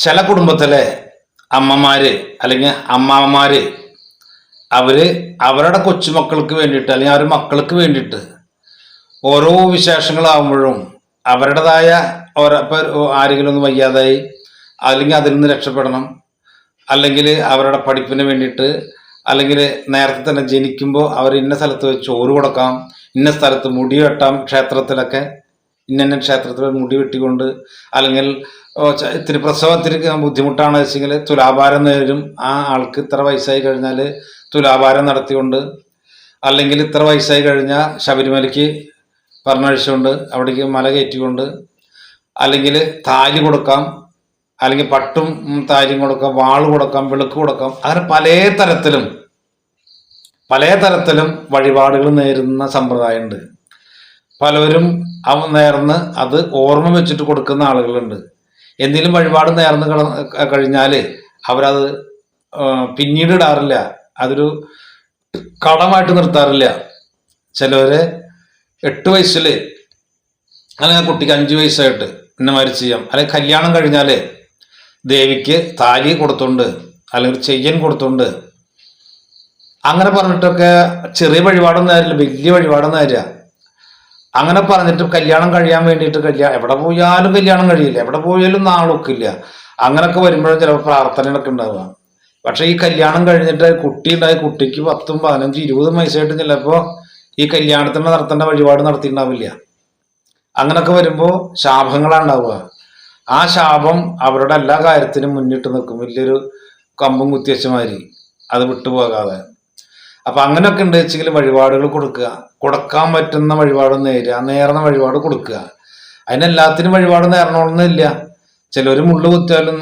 ചില കുടുംബത്തിലെ അമ്മമാര് അല്ലെങ്കിൽ അമ്മാമ്മമാര് അവർ അവരുടെ കൊച്ചുമക്കൾക്ക് വേണ്ടിയിട്ട് അല്ലെങ്കിൽ അവരുടെ മക്കൾക്ക് വേണ്ടിയിട്ട് ഓരോ വിശേഷങ്ങളാവുമ്പോഴും അവരുടേതായ ഓരോ ആരെങ്കിലും ഒന്ന് വയ്യാതായി അല്ലെങ്കിൽ അതിൽ നിന്ന് രക്ഷപ്പെടണം അല്ലെങ്കിൽ അവരുടെ പഠിപ്പിന് വേണ്ടിയിട്ട് അല്ലെങ്കിൽ നേരത്തെ തന്നെ ജനിക്കുമ്പോൾ അവർ ഇന്ന സ്ഥലത്ത് ചോറ് കൊടുക്കാം ഇന്ന സ്ഥലത്ത് മുടി വെട്ടാം ക്ഷേത്രത്തിലൊക്കെ ഇന്ന ക്ഷേത്രത്തിൽ മുടി വെട്ടിക്കൊണ്ട് അല്ലെങ്കിൽ ഇത്തിരി പ്രസവത്തിന് ബുദ്ധിമുട്ടാണ് വെച്ചെങ്കിൽ തുലാഭാരം നേരും. ആ ആൾക്ക് ഇത്ര വയസ്സായി കഴിഞ്ഞാൽ തുലാഭാരം നടത്തിക്കൊണ്ട് അല്ലെങ്കിൽ ഇത്ര വയസ്സായി കഴിഞ്ഞാൽ ശബരിമലയ്ക്ക് പറഞ്ഞഴിച്ചുകൊണ്ട് അവിടേക്ക് മല കയറ്റിക്കൊണ്ട് അല്ലെങ്കിൽ താലി കൊടുക്കാം അല്ലെങ്കിൽ പട്ടും താലിയും കൊടുക്കാം വാൾ കൊടുക്കാം വിളക്ക് കൊടുക്കാം. അങ്ങനെ പല തരത്തിലും പല തരത്തിലും വഴിപാടുകൾ നേരുന്ന സമ്പ്രദായമുണ്ട്. പലരും അവ നേർന്ന് അത് ഓർമ്മ വെച്ചിട്ട് കൊടുക്കുന്ന ആളുകളുണ്ട്. എന്തെങ്കിലും വഴിപാട് നേർന്ന് കഴിഞ്ഞാൽ അവരത് പിന്നീട് ഇടാറില്ല അതൊരു കടമായിട്ട് നിർത്താറില്ല. ചിലവര് എട്ട് വയസ്സിൽ അല്ലെങ്കിൽ കുട്ടിക്ക് അഞ്ച് വയസ്സായിട്ട് ഇന്നമാതിരി ചെയ്യാം. അല്ലെങ്കിൽ കല്യാണം കഴിഞ്ഞാൽ ദേവിക്ക് താലി കൊടുത്തുണ്ട് അല്ലെങ്കിൽ ചെയ്യൻ കൊടുത്തുണ്ട്. അങ്ങനെ പറഞ്ഞിട്ടൊക്കെ ചെറിയ വഴിപാടൊന്നും ആയില്ല വലിയ വഴിപാടൊന്നും ആരില്ല. അങ്ങനെ പറഞ്ഞിട്ട് കല്യാണം കഴിയാൻ വേണ്ടിയിട്ട് കല്യാണം എവിടെ പോയാലും കല്യാണം കഴിയില്ല. എവിടെ പോയാലും നാളൊക്കില്ല. അങ്ങനൊക്കെ വരുമ്പോഴും ചിലപ്പോൾ പ്രാർത്ഥനകളൊക്കെ ഉണ്ടാവുക. പക്ഷെ ഈ കല്യാണം കഴിഞ്ഞിട്ട് കുട്ടി ഉണ്ടായി കുട്ടിക്ക് പത്തും പതിനഞ്ചും ഇരുപതും വയസ്സായിട്ട് ചിലപ്പോൾ ഈ കല്യാണത്തിന് നടത്തേണ്ട വഴിപാട് നടത്തിയിട്ടുണ്ടാവില്ല. അങ്ങനൊക്കെ വരുമ്പോൾ ശാപങ്ങളാണ് ഉണ്ടാവുക. ആ ശാപം അവരുടെ എല്ലാ കാര്യത്തിനും മുന്നിട്ട് നിൽക്കും. വലിയൊരു കമ്പും കുത്തിയച്ചമാരി അത് വിട്ടുപോകാതെ. അപ്പൊ അങ്ങനെയൊക്കെ ഉണ്ട് വെച്ചെങ്കിൽ വഴിപാടുകൾ കൊടുക്കുക. കൊടുക്കാൻ പറ്റുന്ന വഴിപാട് നേരുക. നേർന്ന വഴിപാട് കൊടുക്കുക. അതിനെല്ലാത്തിനും വഴിപാട് നേരണമെന്നില്ല ചിലർ മുള്ളു കുത്തിയാലും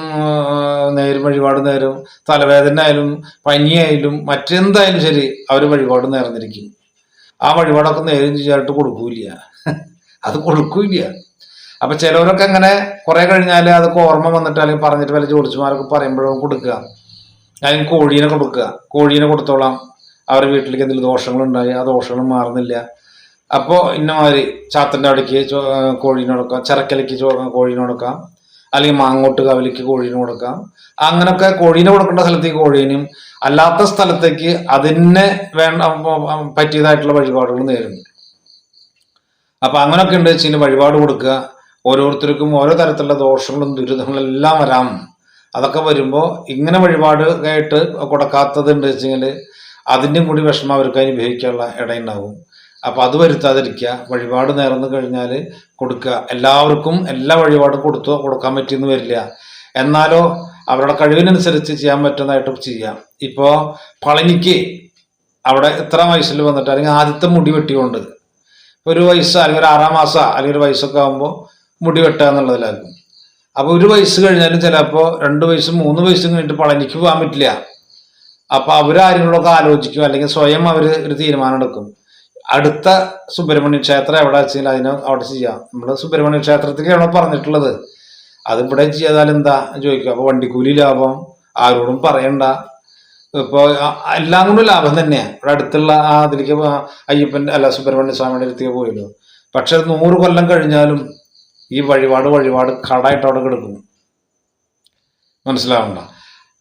നേരും വഴിപാട് നേരും. തലവേദന ആയാലും പനിയായാലും മറ്റെന്തായാലും ശരി അവർ വഴിപാട് നേർന്നിരിക്കും. ആ വഴിപാടൊക്കെ നേരും ചെയ്യാനായിട്ട് കൊടുക്കൂല അത് കൊടുക്കൂല അപ്പൊ ചിലവരൊക്കെ അങ്ങനെ കുറെ കഴിഞ്ഞാൽ അതൊക്കെ ഓർമ്മ വന്നിട്ട് അല്ലെങ്കിൽ പറഞ്ഞിട്ട് വല്ല ജോലിച്ചുമാരൊക്കെ പറയുമ്പോഴും കൊടുക്കുക. അല്ലെങ്കിൽ കോഴീനെ കൊടുക്കുക. കോഴീനെ കൊടുത്തോളാം. അവരുടെ വീട്ടിലേക്ക് എന്തെങ്കിലും ദോഷങ്ങളുണ്ടായി ആ ദോഷങ്ങൾ മാറുന്നില്ല. അപ്പോൾ ഇന്നമാതിരി ചാത്തന്റെ അവിടേക്ക് കോഴീനെ കൊടുക്കാം. ചിറക്കലയ്ക്ക് കോഴീനെ കൊടുക്കാം. അല്ലെങ്കിൽ മാങ്ങോട്ട് കവലിക്ക് കോഴീനെ കൊടുക്കാം. അങ്ങനെയൊക്കെ കോഴീനെ കൊടുക്കേണ്ട സ്ഥലത്തേക്ക് കോഴീനും അല്ലാത്ത സ്ഥലത്തേക്ക് അതിനെ വേണ്ട പറ്റിയതായിട്ടുള്ള വഴിപാടുകൾ നേരുന്നു അപ്പൊ അങ്ങനെയൊക്കെ ഉണ്ട് വെച്ചാൽ വഴിപാട് കൊടുക്കുക. ഓരോരുത്തർക്കും ഓരോ തരത്തിലുള്ള ദോഷങ്ങളും ദുരിതങ്ങളും എല്ലാം വരാം. അതൊക്കെ വരുമ്പോൾ ഇങ്ങനെ വഴിപാട് ആയിട്ട് കൊടുക്കാത്തത് ഉണ്ട് വെച്ചെങ്കിൽ അതിന്റെയും കൂടി വിഷമം അവർക്ക് അനുഭവിക്കാനുള്ള ഇടയുണ്ടാവും. അപ്പോൾ അത് വരുത്താതിരിക്കുക. വഴിപാട് നേർന്നു കഴിഞ്ഞാൽ കൊടുക്കുക. എല്ലാവർക്കും എല്ലാ വഴിപാടും കൊടുത്തു കൊടുക്കാൻ പറ്റിയെന്ന് വരില്ല. എന്നാലോ അവരുടെ കഴിവിനനുസരിച്ച് ചെയ്യാൻ പറ്റുന്നതായിട്ട് ചെയ്യാം. ഇപ്പോൾ പളനിക്ക് അവിടെ ഇത്ര വയസ്സിൽ വന്നിട്ട് അല്ലെങ്കിൽ ആദ്യത്തെ മുടി വെട്ടിക്കൊണ്ട് ഒരു വയസ്സ് അല്ലെങ്കിൽ ഒരു ആറാം മാസം അല്ലെങ്കിൽ ഒരു വയസ്സൊക്കെ ആകുമ്പോൾ മുടി വെട്ടുക എന്നുള്ളതിലായിരിക്കും. അപ്പോൾ ഒരു വയസ്സ് കഴിഞ്ഞാലും ചിലപ്പോൾ രണ്ട് വയസ്സും മൂന്ന് വയസ്സും കഴിഞ്ഞിട്ട് പളനിക്ക് പോകാൻ പറ്റില്ല. അപ്പൊ അവരാരെങ്കിലുമൊക്കെ ആലോചിക്കും അല്ലെങ്കിൽ സ്വയം അവർ ഒരു തീരുമാനം എടുക്കും അടുത്ത സുബ്രഹ്മണ്യ ക്ഷേത്രം എവിടെ വെച്ചാൽ അതിന് അവിടെ ചെയ്യാം. നമ്മൾ സുബ്രഹ്മണ്യ ക്ഷേത്രത്തിലേക്കാണോ പറഞ്ഞിട്ടുള്ളത്. അത് ഇവിടെ ചെയ്താൽ എന്താ? ചോദിക്കും. അപ്പൊ വണ്ടിക്കൂലി ലാഭം? ആരോടും പറയണ്ട. ഇപ്പൊ എല്ലാം കൊണ്ടും ലാഭം തന്നെയാണ് ഇവിടെ അടുത്തുള്ള ആ അതിലേക്ക് അയ്യപ്പൻ അല്ല സുബ്രഹ്മണ്യ സ്വാമിയുടെ അടുത്തേക്ക് പോയല്ലോ. പക്ഷെ നൂറ് കൊല്ലം കഴിഞ്ഞാലും ഈ വഴിപാട് വഴിപാട് കടായിട്ട് അവിടെ കിടക്കും. മനസ്സിലാവണ്ട?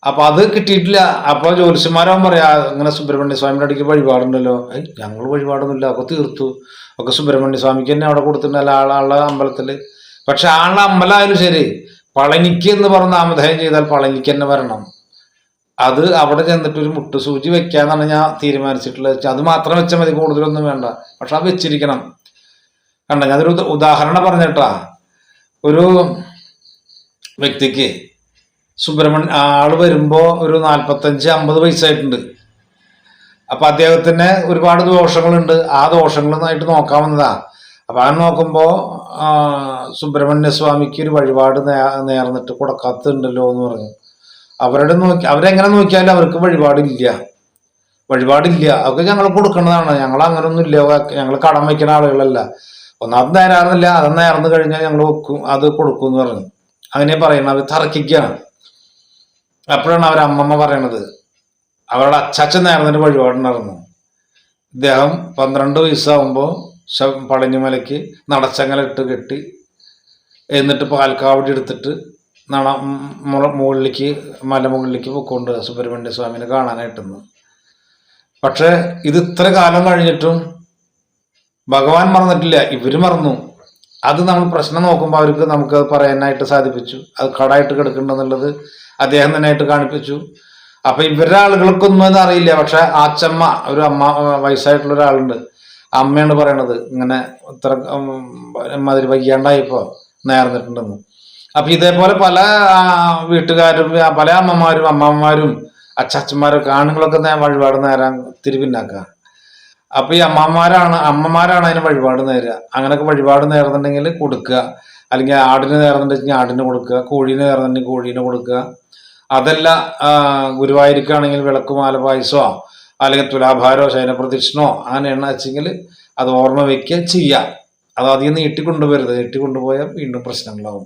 അപ്പൊ അത് കിട്ടിയിട്ടില്ല. അപ്പൊ ജ്യോത്സ്യന്മാരാവും പറയാ അങ്ങനെ സുബ്രഹ്മണ്യ സ്വാമിയുടെ അടിക്ക് വഴിപാടുണ്ടല്ലോ. ഏയ് ഞങ്ങൾ വഴിപാടൊന്നുമില്ല. ഒക്കെ തീർത്തു. ഒക്കെ സുബ്രഹ്മണ്യ സ്വാമിക്ക് തന്നെ അവിടെ കൊടുത്തിട്ടുണ്ടല്ലോ ആളാളുടെ അമ്പലത്തിൽ. പക്ഷെ ആളുടെ അമ്പലമായാലും ശരി. പളനിക്ക് എന്ന് പറഞ്ഞ നാമധേയം ചെയ്താൽ പളനിക്ക് തന്നെ വരണം. അത് അവിടെ ചെന്നിട്ട് ഒരു മുട്ടുസൂചി വെക്കാന്നാണ് ഞാൻ തീരുമാനിച്ചിട്ടുള്ളത്. അത് മാത്രം വെച്ചാൽ മതി. കൂടുതലൊന്നും വേണ്ട. പക്ഷെ അത് വെച്ചിരിക്കണം. കണ്ട? ഞാനൊരു ഉദ- ഉദാഹരണം പറഞ്ഞിട്ടാ. ഒരു വ്യക്തിക്ക് സുബ്രഹ്മണ്യ ആൾ വരുമ്പോൾ ഒരു നാൽപ്പത്തഞ്ച് അമ്പത് വയസ്സായിട്ടുണ്ട്. അപ്പൊ അദ്ദേഹത്തിന് ഒരുപാട് ദോഷങ്ങളുണ്ട്. ആ ദോഷങ്ങളൊന്നായിട്ട് നോക്കാവുന്നതാ അപ്പൊ അത് നോക്കുമ്പോ ആ, സുബ്രഹ്മണ്യ സ്വാമിക്ക് ഒരു വഴിപാട് നേർന്നിട്ട് കൊടുക്കാത്തുണ്ടല്ലോ എന്ന് പറഞ്ഞു. അവരുടെ നോക്കി അവരെങ്ങനെ നോക്കിയാലും അവർക്ക് വഴിപാടില്ല. വഴിപാടില്ല. അതൊക്കെ ഞങ്ങൾ കൊടുക്കുന്നതാണ് ഞങ്ങൾ അങ്ങനൊന്നും ഇല്ല ഞങ്ങൾ കടം വയ്ക്കുന്ന ആളുകളല്ല. ഒന്നാമത് നേരാറുന്നില്ല അത് നേർന്നു കഴിഞ്ഞാൽ ഞങ്ങൾ വെക്കും. അത് കൊടുക്കും എന്ന് പറഞ്ഞു. അങ്ങനെ പറയണം അവർ തർക്കിക്കുകയാണ് അപ്പോഴാണ് അവർ അമ്മമ്മ പറയണത്. അവരുടെ അച്ചാച്ചൻ നേർന്നൊരു വഴിപാടുണ്ടായിരുന്നു ഇദ്ദേഹം പന്ത്രണ്ട് വയസ്സാകുമ്പോൾ പളനിമലയ്ക്ക് നടച്ചങ്ങലിട്ട് കെട്ടി എന്നിട്ട് പാൽക്കാവടി എടുത്തിട്ട് നട മുകളിലേക്ക് മലമുകളിലേക്ക് പൊക്കൊണ്ട് സുബ്രഹ്മണ്യ സ്വാമിനെ കാണാനായിട്ടെന്ന് പക്ഷേ ഇത് ഇത്ര കാലം കഴിഞ്ഞിട്ടും ഭഗവാൻ മറന്നിട്ടില്ല. ഇവർ മറന്നു. അത് നമ്മൾ പ്രശ്നം നോക്കുമ്പോൾ അവർക്ക് നമുക്ക് പറയാനായിട്ട് സാധിപ്പിച്ചു. അത് കടായിട്ട് കിടക്കുന്നുണ്ടെന്നുള്ളത് അദ്ദേഹം തന്നെ ആയിട്ട് കാണിപ്പിച്ചു. അപ്പൊ ഇവരുടെ ആളുകൾക്കൊന്നും അത് അറിയില്ല. പക്ഷെ ആച്ചമ്മ ഒരു അമ്മ വയസ്സായിട്ടുള്ള ഒരാളുണ്ട്. അമ്മയാണ് പറയണത്. ഇങ്ങനെ ഇത്ര മാതിരി വയ്യാണ്ടായിപ്പോ നേർന്നിട്ടുണ്ടെന്ന്. അപ്പൊ ഇതേപോലെ പല വീട്ടുകാരും പല അമ്മമാരും അമ്മമാരും അച്ചച്ചന്മാരൊക്കെ ആണുങ്ങളൊക്കെ വഴിപാട് നേരാൻ ഇത്തിരി പിന്നാക്കുക അപ്പൊ ഈ അമ്മമാരാണ് അമ്മമാരാണ് അതിന് വഴിപാട് നേരുക. അങ്ങനെയൊക്കെ വഴിപാട് നേർന്നുണ്ടെങ്കിൽ കൊടുക്കുക. അല്ലെങ്കിൽ ആടിന് നേർന്നുണ്ടെങ്കിൽ ആടിന് കൊടുക്കുക. കോഴീന് നേർന്നുണ്ടെങ്കിൽ കോഴീന് കൊടുക്കുക. അതല്ല ഗുരുവായൂരിക്കാണെങ്കിൽ വിളക്കുമാല പായസോ അല്ലെങ്കിൽ തുലാഭാരോ ശയനപ്രദക്ഷിണോ എണ്ണ വെച്ചെങ്കിൽ അത് ഓർമ്മ വയ്ക്കുക ചെയ്യുക. അത് അധികം നീട്ടിക്കൊണ്ടുവരുത് നീട്ടിക്കൊണ്ടുപോയാൽ വീണ്ടും പ്രശ്നങ്ങളാവും.